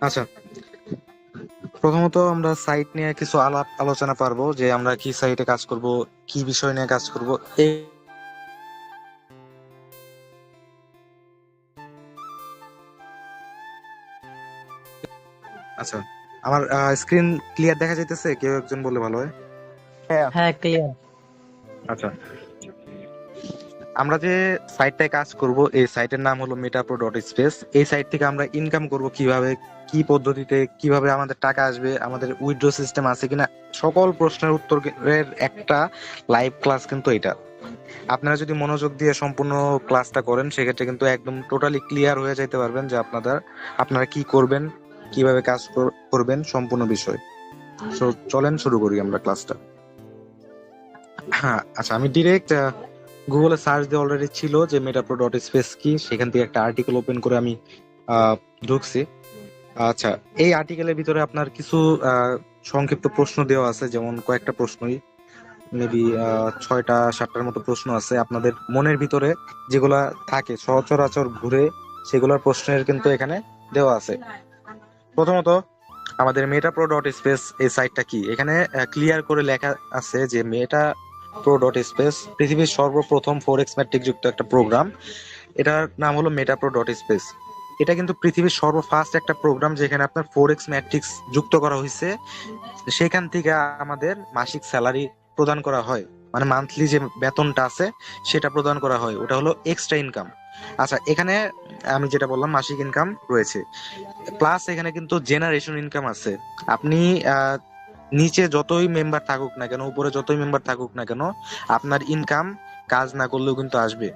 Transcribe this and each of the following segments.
আচ্ছা। প্রথমত আমরা সাইট নিয়ে কিছু আলাপ আলোচনা পারব যে আমরা কি সাইটে কাজ করব কি বিষয় নিয়ে কাজ করব। এই আচ্ছা আমার স্ক্রিন ক্লিয়ার দেখা যাইতেছে? কেউ একজন বলে ভালো হয়? হ্যাঁ ক্লিয়ার আচ্ছা। আমরা যে সাইটটায় কাজ করব, এই সাইটের নাম হলো মেটাপ্রো ডট স্পেস এই সাইট থেকে আমরা ইনকাম করব কীভাবে, কি পদ্ধতিতে, কীভাবে আমাদের টাকা আসবে, আমাদের উইথড্র সিস্টেম আছে কিনা, সকল প্রশ্নের উত্তরের একটা লাইভ ক্লাস কিন্তু এটা। আপনারা যদি মনোযোগ দিয়ে সম্পূর্ণ ক্লাসটা করেন, সেক্ষেত্রে কিন্তু একদম টোটালি ক্লিয়ার হয়ে যেতে পারবেন যে আপনাদের, আপনারা কি করবেন, কীভাবে কাজ কর- করবেন, সম্পূর্ণ বিষয়। চলেন শুরু করি আমরা ক্লাসটা হ্যাঁ আচ্ছা আমি ডিরেক্ট গুগলে সার্চ দিয়ে অলরেডি ছিল যে মেটাপ্রো ডট স্পেস কি, সেখান থেকে একটা আর্টিকেল ওপেন করে আমি ঢুকছি। আচ্ছা এই আর্টিকেলের ভিতরে আপনার কিছু সংক্ষিপ্ত প্রশ্ন দেওয়া আছে, যেমন কয়েকটা প্রশ্নই। মেবি ছয়টা, সাতটার মতো প্রশ্ন আছে। আপনাদের মনের ভিতরে যেগুলা থাকে, সচরাচর ঘুরে সেগুলোর প্রশ্নের কিন্তু এখানে দেওয়া আছে। প্রথমত, আমাদের মেটাপ্রো ডট স্পেস এই সাইটটা কি? এখানে ক্লিয়ার করে লেখা আছে যে মেটা প্রো ডট স্পেস পৃথিবীর সর্বপ্রথম ফোর এক্স ম্যাট্রিক যুক্ত একটা প্রোগ্রাম এটার নাম হলো মেটাপ্রো ডট স্পেস এটা কিন্তু পৃথিবীর সর্বফার্স্ট একটা প্রোগ্রাম যেখানে আপনার ফোর এক্স ম্যাট্রিক্স যুক্ত করা হয়েছে। সেখান থেকে আমাদের মাসিক স্যালারি প্রদান করা হয়। মানে মান্থলি যে বেতনটা আছে, সেটা প্রদান করা হয়। ওটা হলো এক্সট্রা ইনকাম আচ্ছা এখানে আমি যেটা বললাম, মাসিক ইনকাম রয়েছে। প্লাস এখানে কিন্তু জেনারেশন ইনকাম আছে। আপনি নিচে যতই মেম্বার থাকুক না কেন, উপরে যতই মেম্বার থাকুক না কেন, আপনার ইনকাম কাজ না করলেও কিন্তু আসবে।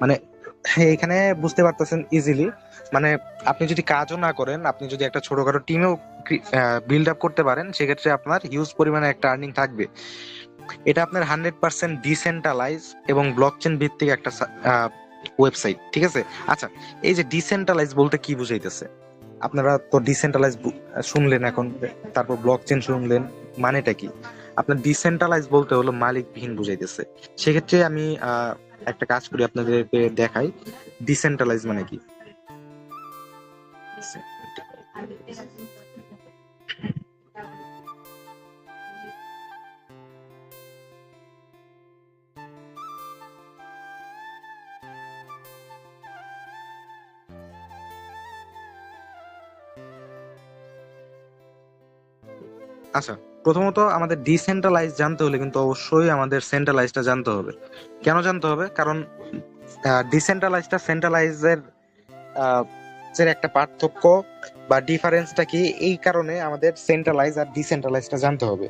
মানে এখানে বুঝতে পারতেছেন ইজিলি মানে আপনি যদি কাজও না করেন, আপনি যদি একটা ছোটখাটো টিমেও বিল্ড আপ করতে পারেন, সেক্ষেত্রে আপনার হিউজ পরিমাণে একটা আর্নিং থাকবে। এটা আপনার হান্ড্রেড পার্সেন্ট ডিসেন্ট্রালাইজ এবং ব্লকচেন ভিত্তিক একটা ওয়েবসাইট ঠিক আছে? আচ্ছা এই যে ডিসেন্ট্রালাইজ বলতে কি বুঝাইতেছে? আপনারা তো ডিসেন্ট্রালাইজ শুনলেন এখন, তারপর ব্লক চেন শুনলেন, মানেটা কি? আপনার ডিসেন্ট্রালাইজ বলতে হলো মালিকবিহীন বুঝাইতেছে। সেক্ষেত্রে আমি একটা কাজ করি আপনাদেরকে দেখাই। ডিসেন্ট্রালাইজ মানে কি? আচ্ছা প্রথমত আমাদের ডিসেন্ট্রালাইজ জানতে হলে কিন্তু অবশ্যই আমাদের সেন্ট্রালাইজটা জানতে হবে। কেন জানতে হবে? কারণ ডিসেন্ট্রালাইজটা সেন্ট্রালাইজের এর একটা পার্থক্য বা ডিফারেন্সটা কি? এই কারণে আমাদের সেন্ট্রালাইজ আর ডিসেন্ট্রালাইজটা জানতে হবে।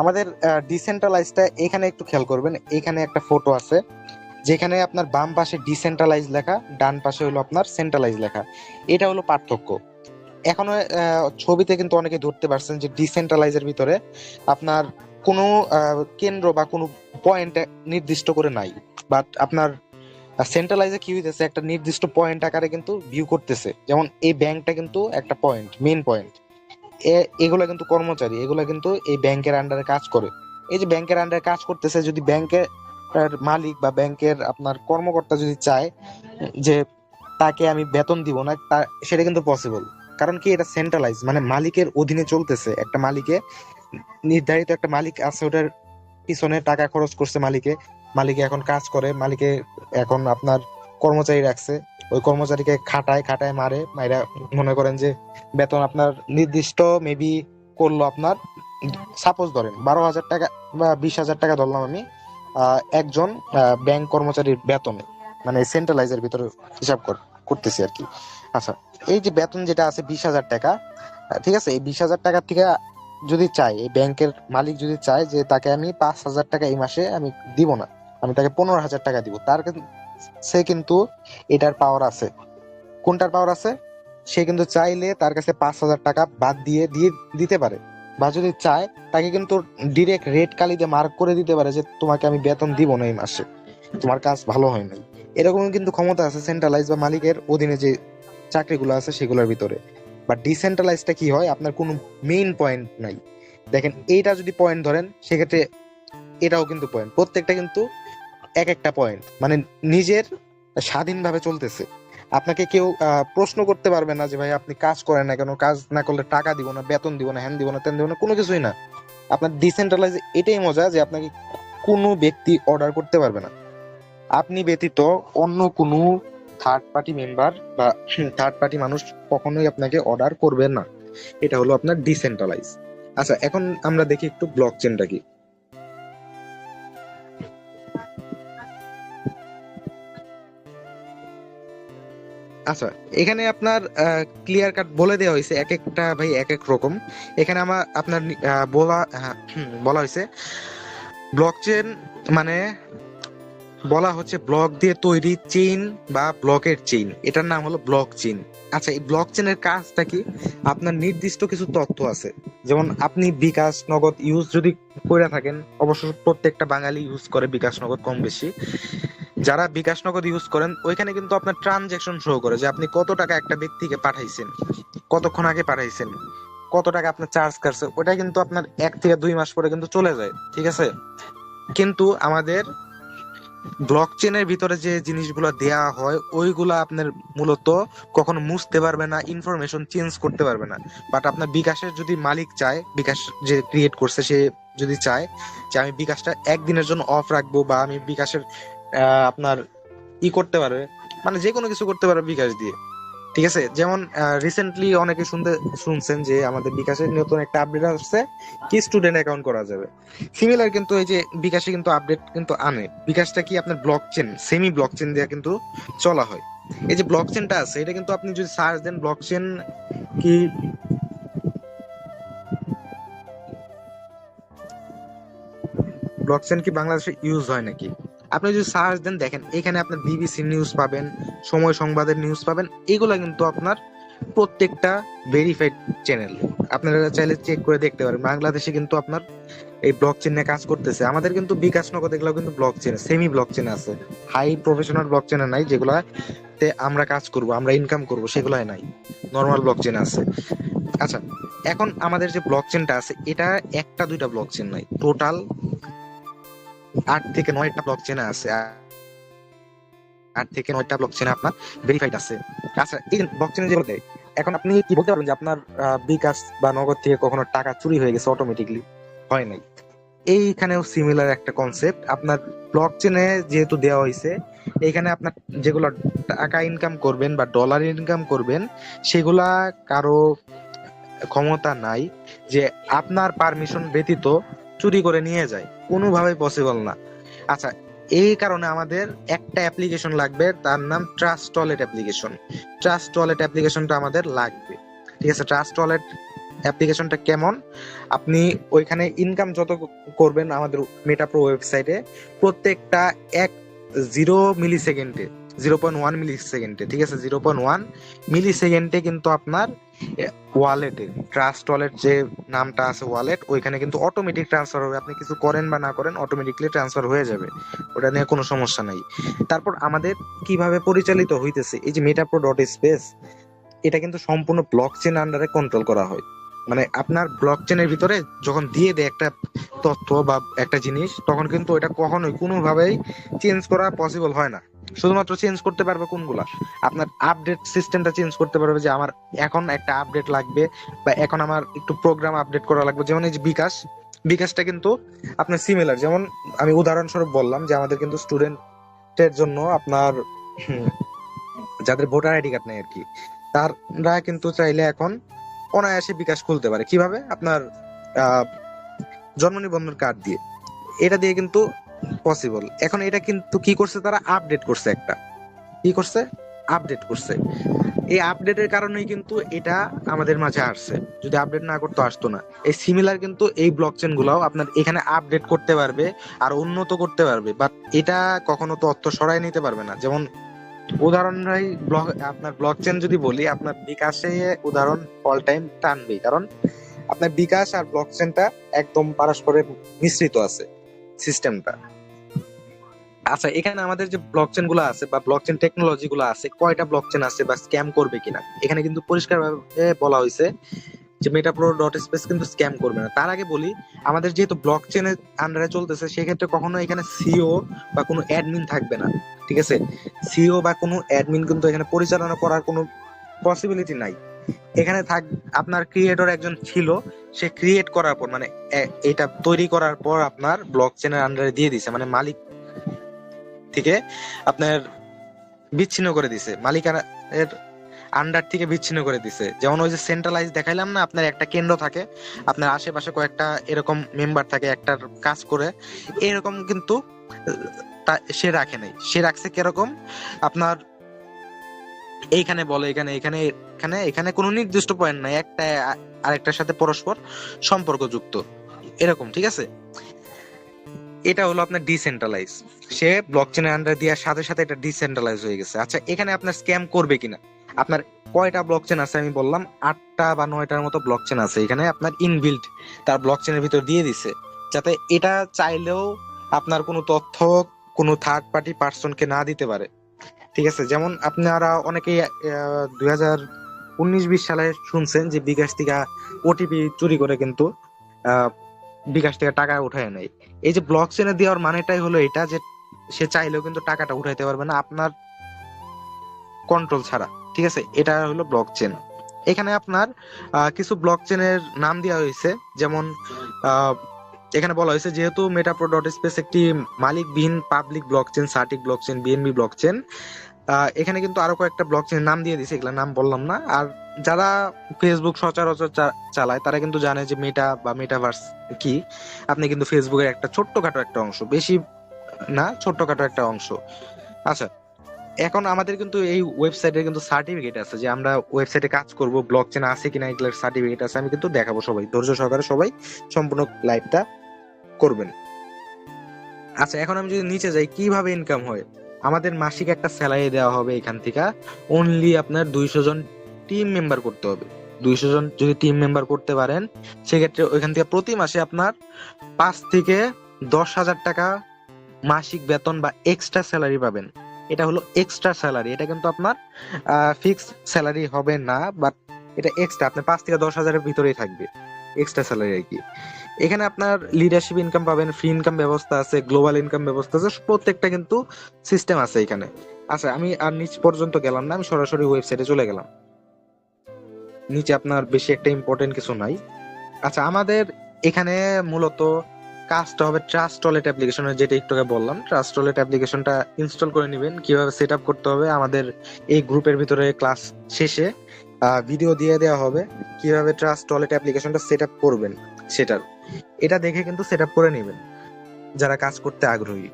আমাদের ডিসেন্ট্রালাইজটা এখানে একটু খেয়াল করবেন। এখানে একটা ফটো আছে, যেখানে আপনার বাম পাশে ডিসেন্ট্রালাইজ লেখা, ডান পাশে হলো আপনার সেন্ট্রালাইজ লেখা। এটা হলো পার্থক্য। এখনও ছবিতে কিন্তু অনেকে ধরতে পারছেন যে ডিসেন্ট্রালাইজের ভিতরে আপনার কোনো কেন্দ্র বা কোনো পয়েন্ট নির্দিষ্ট করে নাই। বাট আপনার সেন্ট্রালাইজে কি হইতেছে, একটা নির্দিষ্ট পয়েন্ট আকারে কিন্তু ভিউ করতেছে। যেমন এই ব্যাংকটা কিন্তু একটা পয়েন্ট মেইন পয়েন্ট এগুলা কিন্তু কর্মচারী, এগুলা কিন্তু এই ব্যাংকের আন্ডারে কাজ করে। এই যে ব্যাংকের আন্ডারে কাজ করতেছে, যদি ব্যাংকের মালিক বা ব্যাংকের আপনার কর্মকর্তা যদি চায় যে তাকে আমি বেতন দিব না সেটা কিন্তু পসিবল কারণ কি এটা সেন্ট্রালাইজ মানে মালিকের অধীনে চলতেছে। একটা মালিকে, নির্ধারিত একটা মালিক আছে, ওটার পিছনে টাকা খরচ করছে মালিকে মালিকে এখন কাজ করে, মালিকে এখন আপনার কর্মচারী রাখছে, ওই কর্মচারীকে খাটায় খাটায় মারে, মাইরা মনে করেন যে বেতন আপনার নির্দিষ্ট মেবি করল আপনার সাপোজ ধরেন, বারো হাজার টাকা বা বিশ হাজার টাকা ধরলাম আমি একজন ব্যাংক কর্মচারীর বেতনে মানে সেন্ট্রালাইজের ভিতরে হিসাব কর- করতেছি আর কি। আচ্ছা এই যে বেতন যেটা আছে বিশ হাজার টাকা ঠিক আছে? এই বিশ হাজার টাকা থেকে যদি চাই, এই ব্যাংকের মালিক যদি চায় যে তাকে আমি পাঁচ হাজার টাকা এই মাসে আমি দিব না, আমি তাকে পনেরো হাজার টাকা দিব, তার সে কিন্তু এটার পাওয়ার আছে। কোনটার পাওয়ার আছে? সে কিন্তু চাইলে তার কাছে পাঁচ হাজার টাকা বাদ দিয়ে দিয়ে দিতে পারে। বা যদি চায়, তাকে কিন্তু ডিরেক্ট রেড কালিতে মার্ক করে দিতে পারে যে তোমাকে আমি বেতন দিব না এই মাসে। তোমার কাজ ভালো হয় নাই। এরকম কিন্তু ক্ষমতা আছে সেন্ট্রালাইজ বা মালিকের অধীনে যে চাকরিগুলো আছে সেগুলোর ভিতরে। বা ডিসেন্ট্রালাইজটা কি হয়? আপনার কোনো মেইন পয়েন্ট নাই। দেখেন, এইটা যদি পয়েন্ট ধরেন, সেক্ষেত্রে এটাও কিন্তু পয়েন্ট প্রত্যেকটা কিন্তু এক একটা পয়েন্ট মানে নিজের স্বাধীনভাবে চলতেছে। আপনাকে কেউ প্রশ্ন করতে পারবে না যে, ভাই, আপনি কাজ করেন না কেন? কাজ না করলে টাকা দিব না, বেতন দিব না, হ্যান দিব না, তেন দিব না, কোনো কিছুই না। আপনার ডিসেন্ট্রালাইজ এটাই মজা যে, আপনাকে কোনো ব্যক্তি অর্ডার করতে পারবে না। আপনি ব্যতীত অন্য কোনো থার্ড পার্টি মেম্বার বা থার্ড পার্টি মানুষ কখনোই আপনাকে অর্ডার করবে না। এটা হলো আপনার ডিসেন্ট্রালাইজ আচ্ছা এখন আমরা দেখি একটু ব্লক চেনটা কি। আচ্ছা এখানে আপনার ক্লিয়ার কাট বলে দেওয়া হয়েছে এক একটা ভাই এক এক রকম। এখানে আমার আপনার বলা হ্যাঁ, বলা হয়েছে। ব্লক চেন মানে বলা হচ্ছে ব্লক দিয়ে তৈরি চেইন বা ব্লকের চেইন। এটার নাম হলো ব্লক চেইন। আচ্ছা এই ব্লক চেনের কাজটা কি? আপনার নির্দিষ্ট কিছু তথ্য আছে। যেমন আপনি বিকাশ নগদ ইউজ যদি করে থাকেন, অবশ্য প্রত্যেকটা বাঙালি ইউজ করে বিকাশ নগদ কম বেশি। যারা বিকাশ নগদ ইউজ করেন, ওইখানে কিন্তু আপনার ট্রানজেকশন শো করে যে আপনি কত টাকা একটা ব্যক্তিকে পাঠাইছেন, কতক্ষণ আগে পাঠাইছেন, কত টাকা আপনার চার্জ কাটছে ওটা কিন্তু আপনার এক থেকে দুই মাস পরে কিন্তু চলে যায়, ঠিক আছে? কিন্তু আমাদের ব্লক চেনের ভিতরে যে জিনিসগুলো দেয়া হয়, ওইগুলো আপনার মূলত কখনো মুছতে পারবে না ইনফরমেশন চেঞ্জ করতে পারবে না। বাট আপনার বিকাশের যদি মালিক চায়, বিকাশ যে ক্রিয়েট করছে, সে যদি চায় যে আমি বিকাশটা একদিনের জন্য অফ রাখব বা আমি বিকাশের আপনার ই করতে পারবে মানে যে কোনো কিছু করতে পারবে বিকাশ দিয়ে। ঠিক আছে? যেমন রিসেন্টলি অনেকে শুনতে, শুনছেন যে আমাদের বিকাশের নতুন একটা আপডেট আসছে, কি স্টুডেন্ট অ্যাকাউন্ট করা যাবে? সিমিলার কিন্তু এই যে বিকাশে কিন্তু আপডেট কিন্তু আনে। বিকাশটা কি আপনার block chain semi block chain দিয়ে কিন্তু চলা হয়। এই যে ব্লক চেনটা আছে, এটা কিন্তু আপনি যদি সার্চ দেন ব্লক চেন কি? ব্লক চেন কি বাংলাদেশে ইউজ হয় নাকি? আপনি যদি সার্চ দেন, দেখেন, এখানে আপনার বিবিসি নিউজ পাবেন, সময় সংবাদের নিউজ পাবেন, এগুলা কিন্তু আপনার প্রত্যেকটা ভেরিফাইড চ্যানেল আপনারা চাইলে চেক করে দেখতে পারেন। বাংলাদেশে কিন্তু আপনার এই ব্লক চেন কাজ করতেছে। আমাদের কিন্তু বিকাশ নগদ এগুলো কিন্তু block chain semi block chain আছে। হাই প্রফেশনাল ব্লক চেনে নাই, যেগুলাতে আমরা কাজ করব, আমরা ইনকাম করব, সেগুলাই নাই। নর্মাল ব্লক চেন আছে। আচ্ছা এখন আমাদের যে ব্লক চেনটা আছে, এটা একটা দুইটা ব্লক চেন নাই। টোটাল আট থেকে নয়টা ব্লক চেনা আছে। আট থেকে নয়টা ব্লক চেন আপনার ভেরিফাইড আছে। আচ্ছা এই ব্লক চেনে যেগুলো দেয়, এখন আপনি কি বলতে পারবেন যে আপনার বিকাশ বা নগদ থেকে কখনো টাকা চুরি হয়ে গেছে অটোমেটিকলি হয় নাই। এইখানেও সিমিলার একটা কনসেপ্ট আপনার ব্লক চেনে যেহেতু দেওয়া হয়েছে, এইখানে আপনার যেগুলো টাকা ইনকাম করবেন বা ডলার ইনকাম করবেন, সেগুলা কারও ক্ষমতা নাই যে আপনার পারমিশন ব্যতীত চুরি করে নিয়ে যায়। কোনোভাবে পসিবল না। আচ্ছা এই কারণে আমাদের একটা অ্যাপ্লিকেশন লাগবে, তার নাম trust wallet application trust wallet অ্যাপ্লিকেশনটা আমাদের লাগবে। ঠিক আছে ট্রাস্ট ওয়ালেট অ্যাপ্লিকেশনটা কেমন? আপনি ওইখানে ইনকাম যত করবেন আমাদের মেটাপ্রো ওয়েবসাইটে প্রত্যেকটা এক জিরো মিলি সেকেন্ডে জিরো পয়েন্ট ওয়ান মিলি সেকেন্ডে ঠিক আছে? জিরো পয়েন্ট ওয়ান মিলি সেকেন্ডে কিন্তু আপনার ওয়ালেটে ট্রাস্ট ওয়ালেট যে নামটা আছে ওয়ালেট ওইখানে কিন্তু অটোমেটিক ট্রান্সফার হবে। আপনি কিছু করেন বা না করেন অটোমেটিকলি ট্রান্সফার হয়ে যাবে। ওটা নিয়ে কোনো সমস্যা নাই। তারপর আমাদের কীভাবে পরিচালিত হইতেছে, এই যে মেটাপ্রো ডট স্পেস এটা কিন্তু সম্পূর্ণ ব্লক চেন আন্ডারে কন্ট্রোল করা হয়। মানে আপনার ব্লক চেনের ভিতরে যখন দিয়ে দেয় একটা তথ্য বা একটা জিনিস, তখন কিন্তু এটা কখনোই কোনোভাবেই চেঞ্জ করা পসিবল হয় না। শুধুমাত্র চেঞ্জ করতে পারবে কোনগুলা? আপনার আপডেট সিস্টেমটা চেঞ্জ করতে পারবে যে আমার এখন একটা আপডেট লাগবে বা এখন আমার একটু প্রোগ্রাম আপডেট করা লাগবে। যেমন এই যে বিকাশ, বিকাশটা কিন্তু আপনার সিমিলার যেমন আমি উদাহরণস্বরূপ বললাম যে আমাদের কিন্তু স্টুডেন্টের জন্য আপনার যাদের ভোটার আইডি কার্ড নেই আর কি, তারা কিন্তু চাইলে এখন অনায়াসে বিকাশ খুলতে পারে। কীভাবে? আপনার জন্ম নিবন্ধন কার্ড দিয়ে। এটা দিয়ে কিন্তু পসিবল এখন এটা কিন্তু কি করছে তারা? আপডেট করছে একটা। কি করছে? আপডেট করছে। এই আপডেটের কারণেই কিন্তু এটা আমাদের মাঝে আসছে। যদি আপডেট না করতে আসতো না। এই সিমিলার কিন্তু এই ব্লক চেন গুলাও আপনার এখানে আপডেট করতে পারবে আর উন্নত করতে পারবে। বাট এটা কখনো তথ্য সরাই নিতে পারবে না। যেমন উদাহরণ ব্লক আপনার ব্লক চেন যদি বলি, আপনার বিকাশে উদাহরণ অল টাইম টানবেই। কারণ আপনার বিকাশ আর ব্লক চেনটা একদম পারস্পরের মিশ্রিত আছে। সিস্টেমটা। আচ্ছা এখানে আমাদের যে ব্লকচেনগুলো আছে বা ব্লকচেন টেকনোলজি গুলো আছে, কয়টা ব্লকচেন আছে বা স্ক্যাম করবে কিনা? এখানে কিন্তু পরিষ্কার ভাবে বলা হয়েছে যে মেটাপ্রো ডট স্পেস কিন্তু স্ক্যাম করবে না। তার আগে বলি, আমাদের যেহেতু ব্লক চেনের আন্ডারে চলতেছে, সেক্ষেত্রে কখনো এখানে সিও বা কোনো অ্যাডমিন থাকবে না, ঠিক আছে? সিও বা কোনো অ্যাডমিন কিন্তু এখানে পরিচালনা করার কোনো পসিবিলিটি নাই। এখানে থাক, আপনার ক্রিয়েটর একজন ছিল, সে ক্রিয়েট করার পর মানে এটা তৈরি করার পর আপনার ব্লক চেনের আন্ডারে দিয়ে দিছে মানে মালিক থেকে আপনার বিচ্ছিন্ন করে দিছে মালিকানা এর আন্ডার থেকে বিচ্ছিন্ন করে দিছে। যেমন ওই যে সেন্ট্রালাইজ দেখাইলাম না, আপনার একটা কেন্দ্র থাকে, আপনার আশেপাশে কয়েকটা এরকম মেম্বার থাকে, একটার কাজ করে, এরকম কিন্তু সে রাখে নাই। সে রাখছে কীরকম? আপনার এইখানে বলে, এখানে এখানে এখানে এখানে কোনো নির্দিষ্ট পয়েন্ট নাই, একটা, আরেকটার সাথে পরস্পর সম্পর্কযুক্ত। এরকম, ঠিক আছে? এটা হলো আপনার ডিসেন্ট্রালাইজ সে ব্লকচেনের আন্ডার দেওয়ার সাথে সাথে এটা ডিসেন্ট্রালাইজ হয়ে গেছে। আচ্ছা এখানে আপনার স্ক্যাম করবে কিনা? আপনার কয়টা ব্লকচেন আছে আমি বললাম, আটটা বা নয়টার মতো ব্লকচেন আছে। এখানে আপনার ইনবিল্ট তার ব্লকচেনের ভিতর দিয়ে দিছে। যাতে এটা চাইলেও আপনার কোনো তথ্য, কোনো থার্ড পার্টি পার্সনকে না দিতে পারে। ঠিক আছে, যেমন আপনারা অনেকেই দুই হাজার উনিশ বিশ সালে শুনছেন যে বিকাশ থেকে ওটিপি চুরি করে কিন্তু বিকাশ থেকে টাকা উঠায় নেয়। এই যে ব্লক চেনে দেওয়ার মানেটাই হলো এটা যে সে চাইলেও কিন্তু টাকাটা উঠাইতে পারবে না আপনার কন্ট্রোল ছাড়া। ঠিক আছে, এটা হলো ব্লক চেন এখানে আপনার কিছু ব্লক চেনের নাম দেওয়া হয়েছে, যেমন এখানে বলা হয়েছে যেহেতু মেটাপ্রো ডট স্পেস একটি মালিকবিহীন public block chain সার্টিক block chain BNB block chain এখানে কিন্তু আরও কয়েকটা ব্লক চেনের নাম দিয়ে দিছে এগুলা নাম বললাম না। আর যারা ফেসবুক সচরাচর চালায়, তারা কিন্তু জানে যে মেটা বা মেটাভার্স কি। আপনি কিন্তু ফেসবুকের একটা ছোট্টখাটো একটা অংশ, বেশি না, ছোট্টখাটো একটা অংশ। আচ্ছা এখন আমাদের কিন্তু এই ওয়েবসাইটে কিন্তু সার্টিফিকেট আছে যে আমরা ওয়েবসাইটে কাজ করব ব্লক চেন আছে কিনা এগুলোর সার্টিফিকেট আছে, আমি কিন্তু দেখাবো সবাই, ধৈর্য সহকারে সবাই, সম্পূর্ণ লাইভটা করবেন। আচ্ছা এখন আমি যদি নিচে যাই, কীভাবে ইনকাম হয়? আমাদের মাসিক একটা স্যালারি দেওয়া হবে এখান থেকে। অনলি আপনার দুইশো জন টিম মেম্বার করতে হবে। দুইশো জন যদি টিম মেম্বার করতে পারেন, সেক্ষেত্রে ওইখান থেকে প্রতি মাসে আপনার পাঁচ থেকে দশ হাজার টাকা মাসিক বেতন বা এক্সট্রা স্যালারি পাবেন। এটা হলো এক্সট্রা স্যালারি এটা কিন্তু আপনার ফিক্স স্যালারি হবে না বাট এটা এক্সট্রা আপনার পাঁচ থেকে দশ হাজারের ভিতরেই থাকবে। এক্সট্রা স্যালারি আর কি। এখানে আপনার লিডারশিপ ইনকাম পাবেন ফ্রি ইনকাম ব্যবস্থা আছে গ্লোবাল ইনকাম ব্যবস্থা আছে, প্রত্যেকটা কিন্তু সিস্টেম আছে এখানে। আচ্ছা আমি আর নিচ পর্যন্ত গেলাম না, আমি সরাসরি ওয়েবসাইটে চলে গেলাম। নিচে আপনার বেশি একটা ইম্পর্টেন্ট কিছু নাই। আচ্ছা আমাদের এখানে মূলত কাজটা হবে ট্রাস্ট ওয়ালেট অ্যাপ্লিকেশনের যেটা একটু আগে বললাম। ট্রাস্ট ওয়ালেট অ্যাপ্লিকেশনটা ইনস্টল করে নেবেন। কীভাবে সেট করতে হবে, আমাদের এই গ্রুপের ভিতরে ক্লাস শেষে ভিডিও দিয়ে দেওয়া হবে। কীভাবে ট্রাস্ট ওয়ালেট অ্যাপ্লিকেশনটা সেট করবেন, সেটার। এটা দেখে কিন্তু সেট করে নেবেন, যারা কাজ করতে আগ্রহী।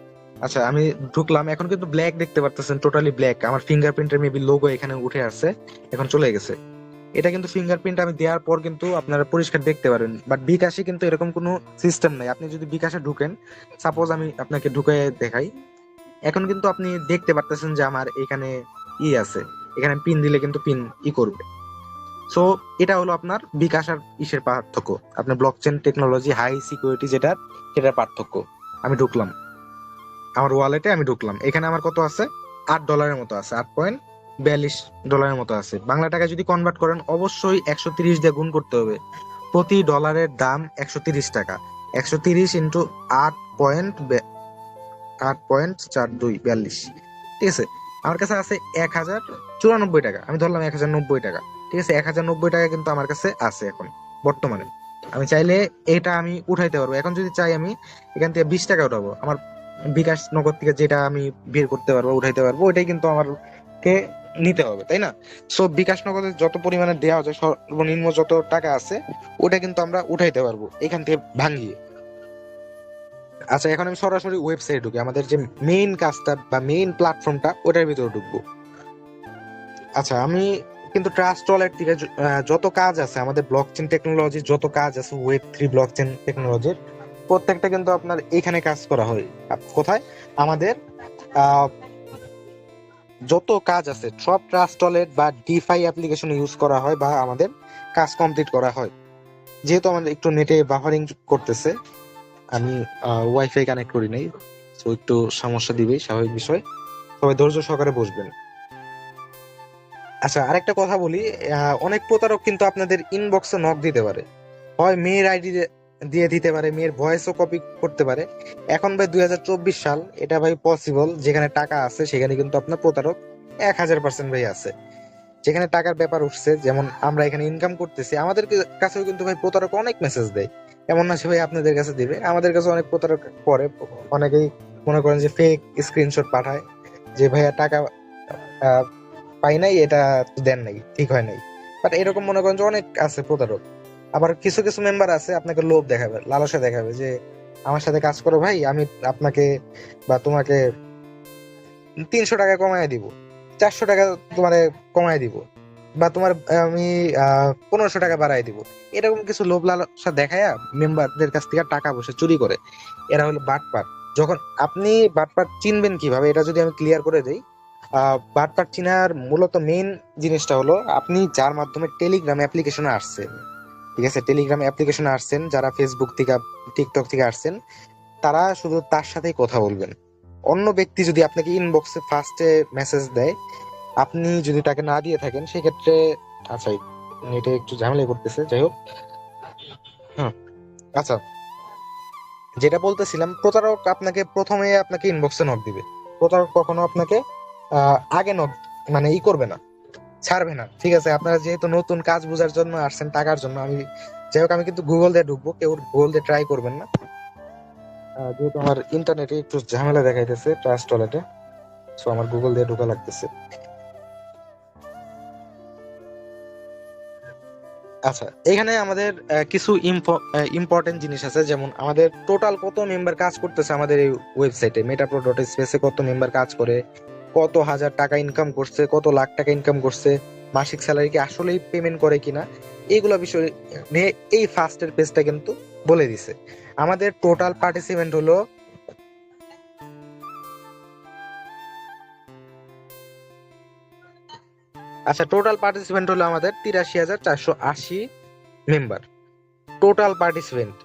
আচ্ছা আমি ঢুকলাম, এখন কিন্তু ব্ল্যাক দেখতে পারতেছেন টোটালি ব্ল্যাক আমার ফিঙ্গারপ্রিন্টের মেবি লোগো এখানে উঠে আসছে, এখন চলে গেছে। এটা কিন্তু ফিঙ্গারপ্রিন্ট আমি দেওয়ার পর কিন্তু আপনারা পরিষ্কার দেখতে পারবেন বাট বিকাশে কিন্তু এরকম কোনো সিস্টেম নাই। আপনি যদি বিকাশে ঢুকেন সাপোজ আমি আপনাকে ঢুকে দেখাই, এখন কিন্তু আপনি দেখতে পারতেছেন যে আমার এখানে ই আছে, এখানে পিন দিলে কিন্তু পিন ই করবে। সো এটা হলো আপনার বিকাশ আর ইসের পার্থক্য। আপনার block chain technology high security যেটা, সেটার পার্থক্য। আমি ঢুকলাম। আমার ওয়ালেটে আমি ঢুকলাম। এখানে আমার কত আছে? আট ডলারের মতো আছে, আট পয়েন্ট বিয়াল্লিশ ডলারের মতো আছে। বাংলা টাকা যদি কনভার্ট করেন, অবশ্যই একশো তিরিশ দিয়ে গুণ করতে হবে। প্রতি ডলারের দাম একশো তিরিশ টাকা। একশো তিরিশ ইন্টু আট পয়েন্ট আট পয়েন্ট চার দুই বিয়াল্লিশ। ঠিক আছে? আমার কাছে আছে এক হাজার চুরানব্বই টাকা। আমি ধরলাম এক হাজার নব্বই টাকা। ঠিক আছে, এক হাজার নব্বই টাকা কিন্তু আমার কাছে আছে এখন, বর্তমানে। আমি চাইলে এটা আমি উঠাইতে পারব। এখন যদি চাই আমি, এখান থেকে বিশ টাকা উঠাবো। আমার বিকাশ নগর থেকে যেটা আমি বের করতে পারব, উঠাইতে পারব, ওইটাই কিন্তু আমারকে নিতে হবে, তাই না? সো বিকাশ নগদের যত পরিমাণে দেওয়া যায়, সর্বনিম্ন যত টাকা আছে ওটা কিন্তু আমরা উঠাইতে পারব, এখান থেকে ভাঙিয়ে। আচ্ছা এখন আমি সরাসরি ওয়েবসাইটে ঢুকি। আমাদের যে মেইন কাজটা বা মেইন প্ল্যাটফর্মটা ওটার ভিতরে ঢুকবো। আচ্ছা আমি কিন্তু ট্রাস্ট ওয়ালেট থেকে যত কাজ আছে, আমাদের ব্লকচেন টেকনোলজি যত কাজ আছে ওয়েব থ্রি ব্লকচেন টেকনোলজির প্রত্যেকটা কিন্তু আপনার এখানে কাজ করা হয়। কোথায়? আমাদের যত কাজ আছে, সব ট্রাস্ট ওয়ালেট বা ডিফাই অ্যাপ্লিকেশন ইউজ করা হয় বা আমাদের কাজ কমপ্লিট করা হয়। যেহেতু আমাদের একটু নেটে বাফারিং করতেছে, আমি ওয়াইফাই কানেক্ট করি নাই, তো একটু সমস্যা দিবে স্বাভাবিক বিষয়। সবাই ধৈর্য সহকারে বসবেন। আচ্ছা আরেকটা কথা বলি অনেক প্রতারক কিন্তু আপনাদের ইনবক্সে নক দিতে পারে। হয় মেয়ের আইডি দিয়ে দিতে পারে, মেয়ের ভয়েসও কপি করতে পারে। এখন ভাই দুই হাজার চব্বিশ সাল, এটা ভাই পসিবল যেখানে টাকা আছে, সেখানে কিন্তু আপনার প্রতারক এক হাজার পার্সেন্ট ভাই আছে। যেখানে টাকার ব্যাপার উঠছে, যেমন আমরা এখানে ইনকাম করতেছি, আমাদের কাছেও কিন্তু ভাই প্রতারক অনেক মেসেজ দেয়। এমন না সে ভাই আপনাদের কাছে দিবে, আমাদের কাছে অনেক প্রতারক করে, অনেকেই মনে করেন যে ফেক স্ক্রিনশট পাঠায়, যে ভাইয়া টাকা পাই নাই, এটা দেন নাই, ঠিক হয় নাই। বাট এরকম মনে করেন যে অনেক আছে প্রতারক। আবার কিছু কিছু মেম্বার আছে, আপনাকে লোভ দেখাবে, লালসা দেখাবে যে, আমার সাথে কাজ করো ভাই, আমি আপনাকে বা তোমাকে তিনশো টাকা কমায় দিব, চারশো টাকা তোমার কমায় দিব, বা তোমার, আমি পনেরোশো টাকা বাড়ায় দিব। এরকম কিছু লোভ লালসা দেখায়া মেম্বারদের কাছ থেকে টাকা বসে চুরি করে। এরা হলো বাটপার। যখন আপনি বাটপার চিনবেন কীভাবে, এটা যদি আমি ক্লিয়ার করে দেই বাটপার চিনার মূলত মেইন জিনিসটা হলো আপনি যার মাধ্যমে টেলিগ্রাম অ্যাপ্লিকেশনে আসছেন, ঠিক আছে? টেলিগ্রাম অ্যাপ্লিকেশনে আসছেন, যারা ফেসবুক থেকে টিকটক থেকে আসছেন, তারা শুধু তার সাথেই কথা বলবেন। অন্য ব্যক্তি যদি আপনাকে ইনবক্সে ফার্স্টে মেসেজ দেয়, আপনি যদি তাকে না দিয়ে থাকেন, সেক্ষেত্রে আচ্ছা নেটে একটু ঝামেলা করতেছে, যাই হোক। হুম আচ্ছা। যেটা বলতেছিলাম, প্রতারক আপনাকে প্রথমে আপনাকে ইনবক্সে নক দিবে। প্রতারক কখনো আপনাকে আগে নক মানে ই করবে না, ছাড়বে না। ঠিক আছে, আপনারা যেহেতু নতুন কাজ বোঝার জন্য আসছেন টাকার জন্য, আমি যাই হোক, আমি কিন্তু গুগল দিয়ে ঢুকবো, কেউ গুগল দিয়ে ট্রাই করবেন না। যেহেতু আমার ইন্টারনেটে একটু ঝামেলা দেখাইতেছে ট্রাস্ট টয়লেটে সো আমার গুগল দিয়ে ঢোকা লাগতেছে। আচ্ছা এখানে আমাদের কিছু ইম্পর্টেন্ট জিনিস আছে, যেমন আমাদের টোটাল কত মেম্বার কাজ করতেছে আমাদের এই ওয়েবসাইটে মেটাপ্রো ডট স্পেসে কত মেম্বার কাজ করে কত হাজার টাকা ইনকাম করছে, কত লাখ টাকা ইনকাম করছে, মাসিক স্যালারি কি আসলেই পেমেন্ট করে কিনা এইগুলো বিষয় নিয়ে এই ফার্স্টের পেজটা কিন্তু বলে দিছে। আমাদের টোটাল পার্টিসিপেন্ট হলো আচ্ছা টোটাল পার্টিসিপেন্ট হলো আমাদের তিরাশি হাজার চারশো আশি মেম্বার টোটাল পার্টিসিপেন্ট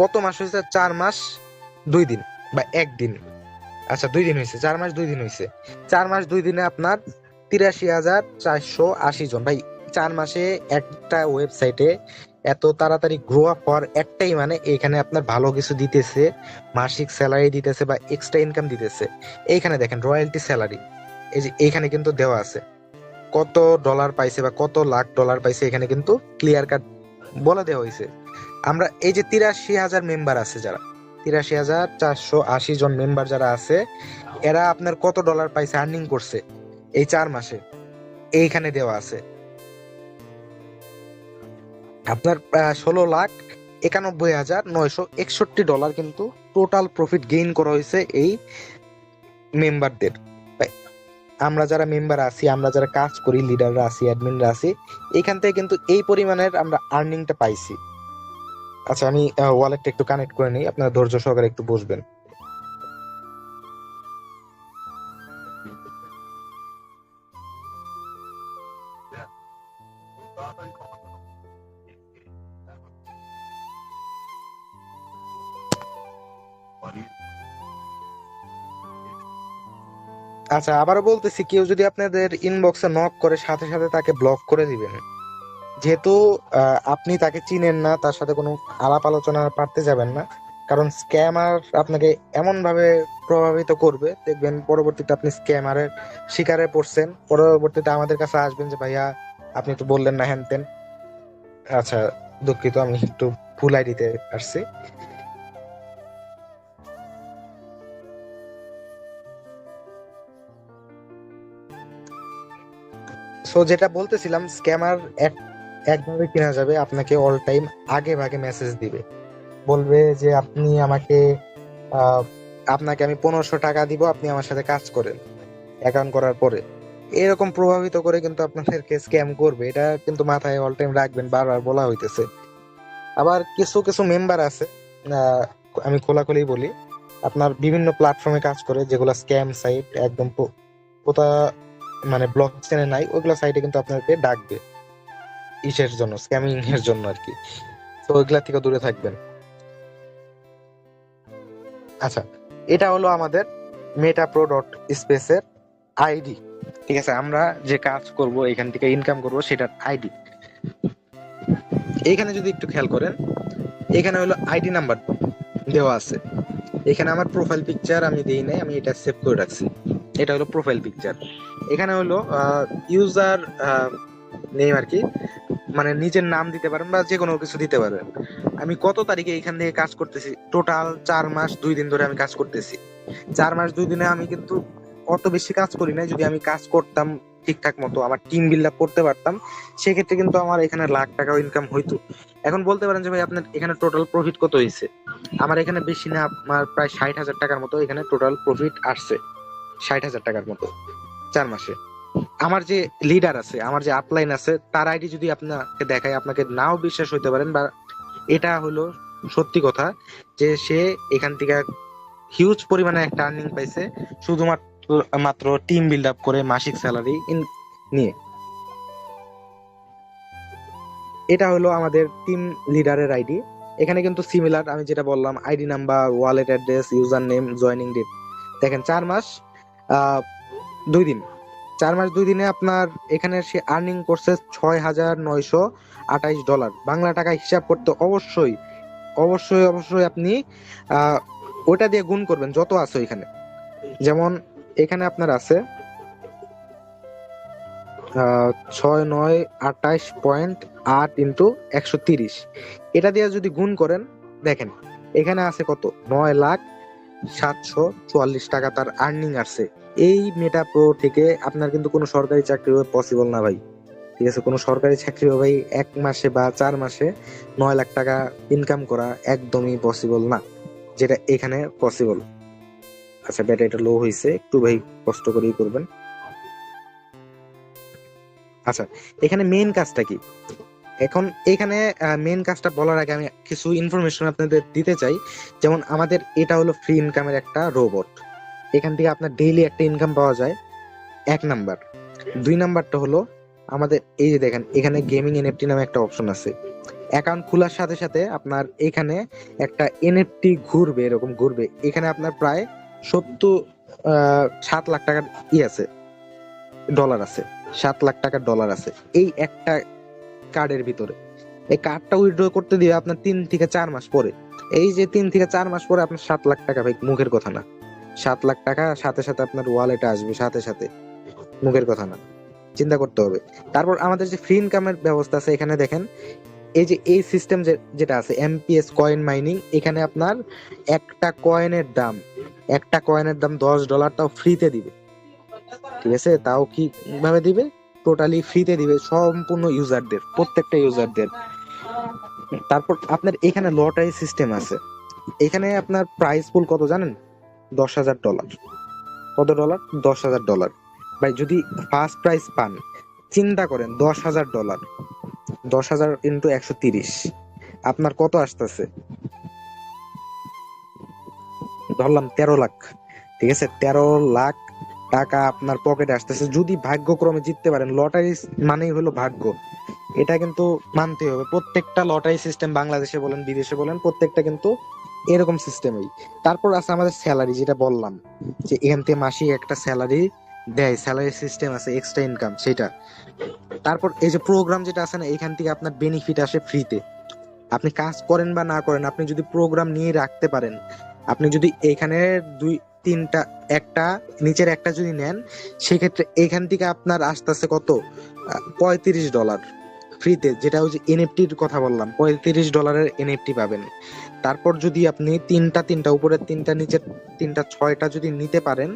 কত মাস হয়েছে? চার মাস, দুই দিন বা একদিন। আচ্ছা দুই দিন হয়েছে চার মাস দুই দিন হয়েছে চার মাস দুই দিনে আপনার তিরাশি হাজার চারশো আশি জন। ভাই, চার মাসে একটা ওয়েবসাইটে এত তাড়াতাড়ি গ্রো আপ হওয়ার একটাই মানে এখানে আপনার ভালো কিছু দিতেছে, মাসিক স্যালারি দিতেছে বা এক্সট্রা ইনকাম দিতেছে। এইখানে দেখেন রয়্যালটি স্যালারি এই যে এইখানে কিন্তু দেওয়া আছে। কত ডলার পাইছে বা কত লাখ ডলার পাইছে এখানে কিন্তু ক্লিয়ার কাট বলে দেওয়া হয়েছে আমরা এই যে তিরাশি হাজার মেম্বার আছে যারা তিরাশি হাজার চারশো আশি জন মেম্বার যারা আছে, এরা আপনার কত ডলার পাইছে আর্নিং করছে এই চার মাসে? এইখানে দেওয়া আছে। আপনার ষোলো লাখ একানব্বই হাজার নয়শো একষট্টি ডলার কিন্তু টোটাল প্রফিট গেইন করা হয়েছে এই মেম্বারদের আমরা যারা মেম্বার আছি, আমরা যারা কাজ করি লিডাররা আছি অ্যাডমিনরা আছি, এখান থেকে কিন্তু এই পরিমাণের আমরা আর্নিংটা পাইছি। আচ্ছা আমি ওয়ালেটটা একটু কানেক্ট করে নিই। আপনারা ধৈর্য সহকারে একটু বসবেন। আচ্ছা আবারও বলতেছি, কেউ যদি আপনাদের ইনবক্সে নক করে, সাথে সাথে তাকে ব্লক করে দিবেন। যেহেতু আপনি তাকে চিনেন না, তার সাথে কোনো আলাপ আলোচনা পারতে যাবেন না। কারণ স্ক্যামার আপনাকে এমনভাবে প্রভাবিত করবে, দেখবেন পরবর্তীতে আপনি স্ক্যামারের শিকারে পড়ছেন। পরবর্তীতে আমাদের কাছে আসবেন যে, ভাইয়া, আপনি তো বললেন না হ্যান তেন। আচ্ছা দুঃখিত, আমি একটু ভুল আইডিতে আসছি। সো যেটা বলতেছিলাম, স্ক্যামার একভাবে কিনা যাবে, আপনাকে অল টাইম আগে ভাগে মেসেজ দিবে। বলবে যে, আপনি আমাকে আপনাকে আমি পনেরোশো টাকা দিব, আপনি আমার সাথে কাজ করেন অ্যাকাউন্ট করার পরে। এরকম প্রভাবিত করে কিন্তু আপনাদেরকে স্ক্যাম করবে। এটা কিন্তু মাথায় অল টাইম রাখবেন, বারবার বলা হইতেছে। আবার কিছু কিছু মেম্বার আছে আমি খোলাখুলি বলি, আপনার বিভিন্ন প্ল্যাটফর্মে কাজ করে, যেগুলো স্ক্যাম সাইট একদম পোতা মানে ব্লক চেনে নাই ওইগুলো সাইটে কিন্তু আপনাকে ডাকবে। ইসের জন্য স্ক্যামিং এর জন্য আর কি। তো ওইগুলা থেকে দূরে থাকবেন। আচ্ছা এটা হলো আমাদের মেটা প্রো ডট স্পেসের আইডি ঠিক আছে, আমরা যে কাজ করব, এখান থেকে ইনকাম করব, সেটার আইডি এখানে যদি একটু খেয়াল করেন, এখানে হলো আইডি নাম্বার দেওয়া আছে। এখানে আমার প্রোফাইল পিকচার আমি দেই নাই, আমি এটা সেভ করে রাখছি। এটা হলো প্রোফাইল পিকচার এখানে হলো ইউজার নেম আর কি। মানে নিজের নাম দিতে পারেন বা যে কোনো কিছু দিতে পারেন। আমি কত তারিখে এখান থেকে কাজ করতেছি? টোটাল চার মাস, দুই দিন ধরে আমি কাজ করতেছি। চার মাস, দুই দিনে আমি কিন্তু অত বেশি কাজ করি না যদি আমি কাজ করতাম ঠিকঠাক মতো, আমার টিম বিল্ড আপ করতে পারতাম, সেক্ষেত্রে কিন্তু আমার এখানে লাখ টাকাও ইনকাম হইতো। এখন বলতে পারেন যে ভাই, আপনার এখানে টোটাল প্রফিট কত হয়েছে আমার এখানে বেশি না, আমার প্রায় ষাট হাজার টাকার মতো এখানে টোটাল প্রফিট আসছে। ষাট হাজার টাকার মতো, চার মাসে। আমার যে লিডার আছে, আমার যে আপলাইন আছে, তার আইডি যদি আপনাকে দেখায়, আপনাকে নাও বিশ্বাস হইতে পারেন বা এটা হলো সত্যি কথা যে সে এখান থেকে হিউজ পরিমাণে একটা আর্নিং পাইছে, শুধুমাত্র, মাত্র টিম বিল্ড আপ করে মাসিক স্যালারি নিয়ে। এটা হলো আমাদের টিম লিডারের আইডি এখানে কিন্তু সিমিলার আমি যেটা বললাম ID number wallet address user name joining date দেখেন, চার মাস দুই দিন। চার মাস দুই দিনে আপনার এখানে সে আর্নিং করছে ছয় হাজার নয়শো আঠাইশ ডলার বাংলা টাকা হিসাব করতে অবশ্যই অবশ্যই অবশ্যই আপনি ওটা দিয়ে গুণ করবেন যত আছে এখানে যেমন এখানে আপনার আছে ছয় নয় আঠাইশ পয়েন্ট আট ইন্টু একশো তিরিশ। এটা দিয়ে যদি গুণ করেন, দেখেন, এখানে আছে কত? নয় লাখ সাতশো চুয়াল্লিশ টাকা তার আর্নিং আসছে। এই মেটা প্রো থেকে আপনার কিন্তু কোনো সরকারি চাকরি পসিবল না ভাই। ঠিক আছে, কোনো সরকারি চাকরি ভাই, এক মাসে বা চার মাসে নয় লাখ টাকা ইনকাম করা একদমই পসিবল না, যেটা এখানে পসিবল আচ্ছা ব্যাটারিটা লো হয়েছে, একটু ভাই কষ্ট করেই করবেন। আচ্ছা এখানে মেইন কাজটা কি? এখন এখানে মেন কাজটা বলার আগে আমি কিছু ইনফরমেশন আপনাদের দিতে চাই। যেমন আমাদের এটা হলো ফ্রি ইনকামের একটা রোবট এখান থেকে আপনার ডেইলি একটা ইনকাম পাওয়া যায়। এক নাম্বার দুই নাম্বারটা হলো আমাদের, এই যে দেখেন, এখানে গেমিং এনএফটি নামে একটা অপশন আছে। অ্যাকাউন্ট খোলার সাথে সাথে আপনার এখানে একটা এনএফটি ঘুরবে, এরকম ঘুরবে। এখানে আপনার প্রায় সত্তর সাত লাখ টাকার ই আছে ডলার আছে। সাত লাখ টাকার ডলার আছে। এই একটা কার্ডের ভিতরে। এই কার্ডটা উইথড্র করতে দিবে আপনার তিন থেকে চার মাস পরে। এই যে তিন থেকে চার মাস পরে আপনার সাত লাখ টাকা, ভাই, মুখের কথা না। সাত লাখ টাকা, সাথে সাথে আপনার ওয়ালেটে আসবে, সাথে সাথে। মুখের কথা না। চিন্তা করতে হবে। তারপর আমাদের যে ফ্রি ইনকামের ব্যবস্থা আছে, এখানে দেখেন, এই যে এই সিস্টেম যেটা আছে এমপিএস কয়েন মাইনিং এখানে আপনার একটা কয়েনের দাম, একটা কয়েনের দাম দশ ডলার তাও ফ্রিতে দিবে। ঠিক আছে? তাও কি ভাবে দিবে? টোটালি ফ্রিতে দিবে সম্পূর্ণ ইউজারদের প্রত্যেকটা ইউজারদের তারপর আপনার এখানে লটারি সিস্টেম আছে। এখানে আপনার প্রাইস পুল কত জানেন? দশ হাজার ডলার কত ডলার দশ হাজার ডলার ভাই, যদি ফার্স্ট প্রাইজ পান, চিন্তা করেন, দশ হাজার ডলার দশ হাজার ইন্টু একশো তিরিশ। আপনার কত আসতেছে? ধরলাম তেরো লাখ। ঠিক আছে? তেরো লাখ টাকা আপনার পকেটে আসতেছে। যদি ভাগ্যক্রমে জিততে পারেন লটারি মানেই হলো ভাগ্য। এটা কিন্তু মানতে হবে। প্রত্যেকটা লটারি সিস্টেম বাংলাদেশে বলেন, বিদেশে বলেন, প্রত্যেকটা কিন্তু এরকম সিস্টেমেই তারপর আছে আমাদের স্যালারি যেটা বললাম, যে এখান থেকে মাসিক একটা স্যালারি দেয়। স্যালারি সিস্টেম আছে এক্সট্রা ইনকাম সেটা। তারপর এই যে প্রোগ্রাম যেটা আছে না, এখান থেকে আপনার বেনিফিট আসে ফ্রিতে আপনি কাজ করেন বা না করেন, আপনি যদি প্রোগ্রাম নিয়ে রাখতে পারেন, আপনি যদি এখানে দুই তিনটা, একটা, নিচের একটা যদি নেন, সেক্ষেত্রে এখান থেকে আপনার আস্তে আস্তে কত পঁয়ত্রিশ ডলার ফ্রিতে, যেটা হচ্ছে এনএফটির কথা বললাম, পঁয়ত্রিশ ডলারের এনএফটি পাবেন। তারপর যদি আপনি তিনটা তিনটা, উপরের তিনটা, নিচের তিনটা, ছয়টা যদি নিতে পারেন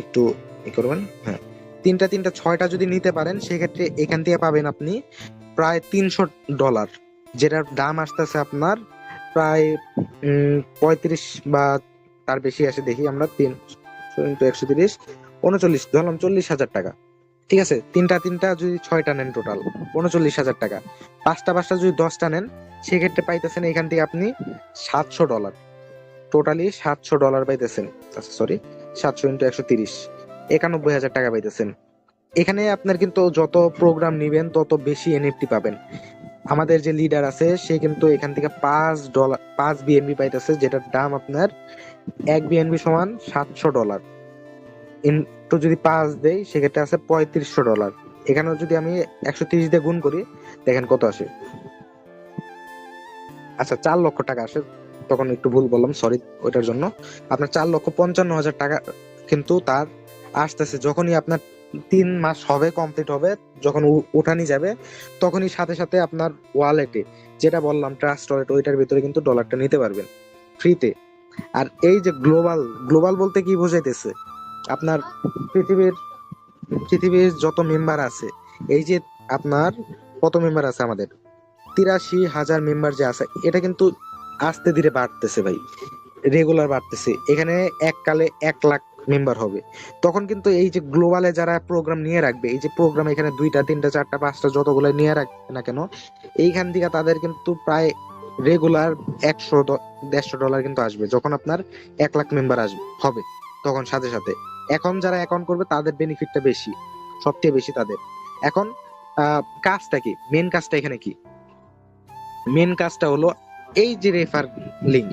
একটু ই করবেন হ্যাঁ তিনটা তিনটা, ছয়টা যদি নিতে পারেন, সেক্ষেত্রে এখান থেকে পাবেন আপনি প্রায় তিনশো ডলার, যেটার দাম আসতেছে আপনার প্রায় পঁয়ত্রিশ বা তার বেশি আসে দেখি আমরা তিন ইন্টু একশো তিরিশ, উনচল্লিশ, ধরলাম চল্লিশ হাজার টাকা। ঠিক আছে? তিনটা তিনটা যদি ছয়টা নেন টোটাল উনচল্লিশ হাজার টাকা। পাঁচটা পাঁচটা যদি দশটা নেন, সেক্ষেত্রে পাইতেছেন এখান থেকে আপনি সাতশো ডলার টোটালি সাতশো ডলার পাইতেছেন। আচ্ছা সরি সাতশো ইন্টু একশো তিরিশ, একানব্বই হাজার টাকা পাইতেছেন। এখানে আপনার কিন্তু যত প্রোগ্রাম নিবেন, তত বেশি এনএফটি পাবেন। আমাদের যে লিডার আছে, সে কিন্তু এখান থেকে পাঁচ ডলার পাঁচ বিএনবি পাইতেছে, যেটার দাম আপনার এক বিএনবি সমান সাতশো ডলার। ইন্টু যদি পাঁচ দেই, সেক্ষেত্রে আছে পঁয়ত্রিশশো ডলার। এখানেও যদি আমি একশো তিরিশ দিয়ে গুণ করি, দেখেন কত আসে। আচ্ছা চার লক্ষ টাকা আসে। তখন একটু ভুল বললাম সরি ওইটার জন্য। আপনার চার লক্ষ পঞ্চান্ন হাজার টাকা কিন্তু তার আসতেছে। যখনই আপনার তিন মাস হবে কমপ্লিট হবে, যখন উঠানি যাবে, তখনই সাথে সাথে আপনার ওয়ালেটে যেটা বললাম ট্রাস্ট ওয়ালেট ওইটার ভিতরে কিন্তু ডলারটা নিতে পারবেন। ফ্রিতে আর এই যে গ্লোবাল গ্লোবাল বলতে কি বোঝাইতেছে? আপনার পৃথিবীর পৃথিবীর যত মেম্বার আছে, এই যে আপনার কত মেম্বার আছে আমাদের? তিরাশি হাজার মেম্বার যে আছে, এটা কিন্তু আস্তে ধীরে বাড়তেছে ভাই রেগুলার বাড়তেছে। এখানে এককালে এক লাখ মেম্বার হবে। তখন কিন্তু এই যে গ্লোবালে যারা প্রোগ্রাম নিয়ে রাখবে, এই যে প্রোগ্রাম এখানে দুইটা, তিনটা, চারটা, পাঁচটা যতগুলো নিয়ে রাখবে না কেন, এইখান থেকে তাদের কিন্তু প্রায় রেগুলার একশো দেড়শো ডলার কিন্তু আসবে, যখন আপনার এক লাখ মেম্বার আসবে, হবে, তখন সাথে সাথে। এখন যারা অ্যাকাউন্ট করবে, তাদের বেনিফিটটা বেশি, সবচেয়ে বেশি তাদের। এখন কাজটা কি? মেন কাজটা এখানে কি? মেন কাজটা হলো এই যে রেফার লিঙ্ক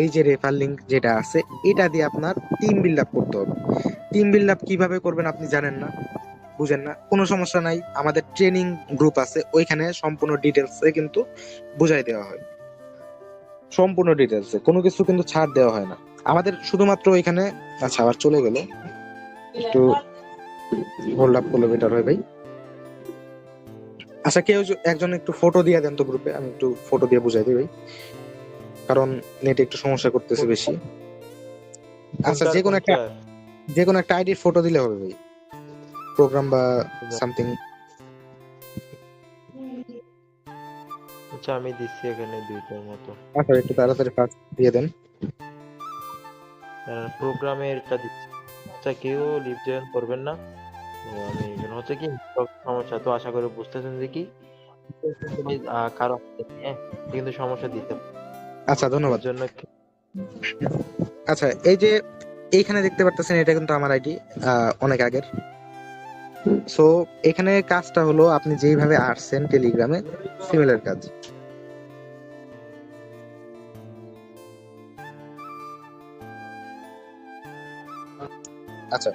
এই যে রেফার লিঙ্ক যেটা আছে, এটা দিয়ে আপনার টিম বিল্ড আপ করতে হবে। টিম বিল্ড আপ কীভাবে করবেন আপনি জানেন না? বুঝেন না কোনো সমস্যা নাই। আমাদের ট্রেনিং গ্রুপ আছে ওইখানে সম্পূর্ণ ডিটেলস কিন্তু বুঝাই দেওয়া হয়। সম্পূর্ণ ডিটেলস কোনো কিছু কিন্তু ছাড় দেওয়া হয় না। আমাদের শুধুমাত্র ওইখানে আচ্ছা আবার চলে গেল। একটু হোল্ড আপ করলে বেটার হয় ভাই। আচ্ছা কেউ একজন একটু ফটো দিয়ে দেন তো গ্রুপে আমি একটু ফটো দিয়ে বুঝাই দিই ভাই। কারণ নেটে একটু সমস্যা করতেছে বেশি। আচ্ছা যে কোনো একটা যে কোনো একটা আইডির ফটো দিলে হবে ভাই। প্রোগ্রাম বা সামথিং আচ্ছা আমি দিচ্ছি এখানে দুইটার মতো। আচ্ছা একটু তাড়াতাড়ি ফার্স্ট দিয়ে দেন। প্রোগ্রামেরটা দিচ্ছি। আচ্ছা কেউ লিভ জয়েন করবেন না। আমি এখানে হচ্ছে কি সমস্যা তো আশা করি বুঝতেছেন যে কি? আহ, কারও হ্যাঁ কিন্তু সমস্যা দিতে। আচ্ছা ধন্যবাদ। জন্য আচ্ছা এই যে এইখানে দেখতে পারতেছেন এটা কিন্তু আমার আইডি অনেক আগের। সো এখানে কাজটা হলো আপনি যেইভাবে আসছেন টেলিগ্রামে সিমিলার কাজ। আচ্ছা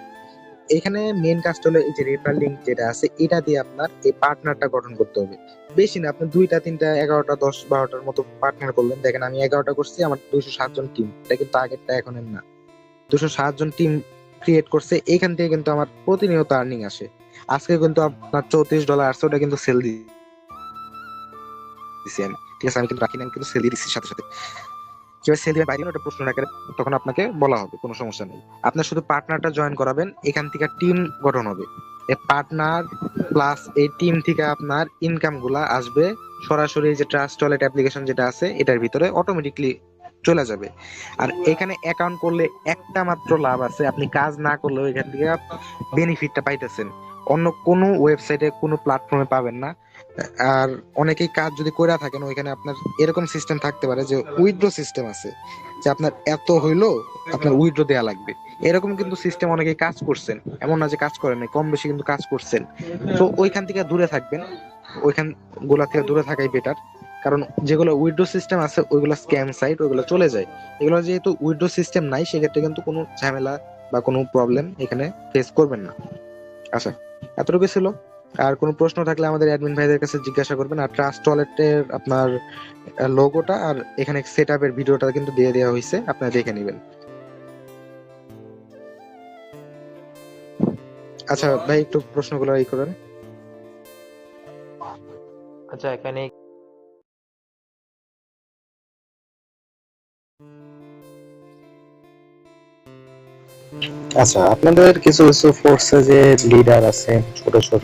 এখানে মেন কাজটা হলো এই যে রেফার লিংক যেটা আছে, এটা দিয়ে আপনার এই পার্টনারটা গঠন করতে হবে। বেশি না, আপনি দুইটা, তিনটা, এগারোটা, দশ, বারোটার মতো পার্টনার করলেন। দেখেন আমি এগারোটা করছি, আমার দুইশো সাতজন টিম এটা কিন্তু আগেরটা, এখনের না। দুশো সাতজন টিম ক্রিয়েট করছে, এইখান থেকে কিন্তু আমার প্রতিনিয়ত আর্নিং আসে। আজকে কিন্তু আপনার চৌত্রিশ ডলার আসছে, ওটা কিন্তু সেল দিচ্ছি আমি। ঠিক আছে, আমি কিন্তু রাখি না কিন্তু সেল দিচ্ছি সাথে সাথে। কীভাবে সেল দিয়ে বাইরে ওটা প্রশ্ন আকারে তখন আপনাকে বলা হবে, কোনো সমস্যা নেই। আপনার শুধু পার্টনারটা জয়েন করাবেন, এখান থেকে টিম গঠন হবে। এই পার্টনার প্লাস এই টিম থেকে আপনার ইনকামগুলা আসবে। সরাসরি যে ট্রাস্ট ওয়ালেট অ্যাপ্লিকেশন যেটা আছে, এটার ভিতরে অটোমেটিকলি চলে যাবে। আর এখানে অ্যাকাউন্ট করলে একটা মাত্র লাভ আছে। আপনি কাজ না করলেও এখান থেকে বেনিফিটটা পাইতেছেন। অন্য কোনো ওয়েবসাইটে কোনো প্ল্যাটফর্মে পাবেন না। আর অনেকেই কাজ যদি করে থাকেন, ওইখানে আপনার এরকম সিস্টেম থাকতে পারে যে উইথড্র সিস্টেম আছে। যে আপনার এত হইল, আপনার উইথড্র দেয়া লাগবে। এরকম কিন্তু সিস্টেম অনেকেই কাজ করছেন। এমন না যে কাজ করেন নাই, কম বেশি কিন্তু কাজ করছেন। তো ওইখান থেকে দূরে থাকবেন। ওইখানগুলা থেকে দূরে থাকাই বেটার কারণ যেগুলো উইডো সিস্টেম আছে, ওইগুলো স্ক্যাম সাইট, ওইগুলো চলে যায়। এগুলো যেহেতু উইডো সিস্টেম নাই, সেক্ষেত্রে কিন্তু কোনো ঝামেলা বা কোনো প্রবলেম এখানে ফেস করবেন না। আচ্ছা এতটুকু ছিল। আর কোনো প্রশ্ন থাকলে আমাদের অ্যাডমিন ভাইদের কাছে জিজ্ঞাসা করবেন। আর ট্রাস্ট ওয়ালেটের আপনার লোগোটা আর এখানে সেট আপের ভিডিওটা কিন্তু দিয়ে দেওয়া হয়েছে, আপনারা দেখে নেবেন। আচ্ছা ভাই, একটু প্রশ্নগুলো ই করেন। আচ্ছা এখানে আচ্ছা আপনাদের কিছু কিছু ফোর্সে যে লিডার আছে ছোট ছোট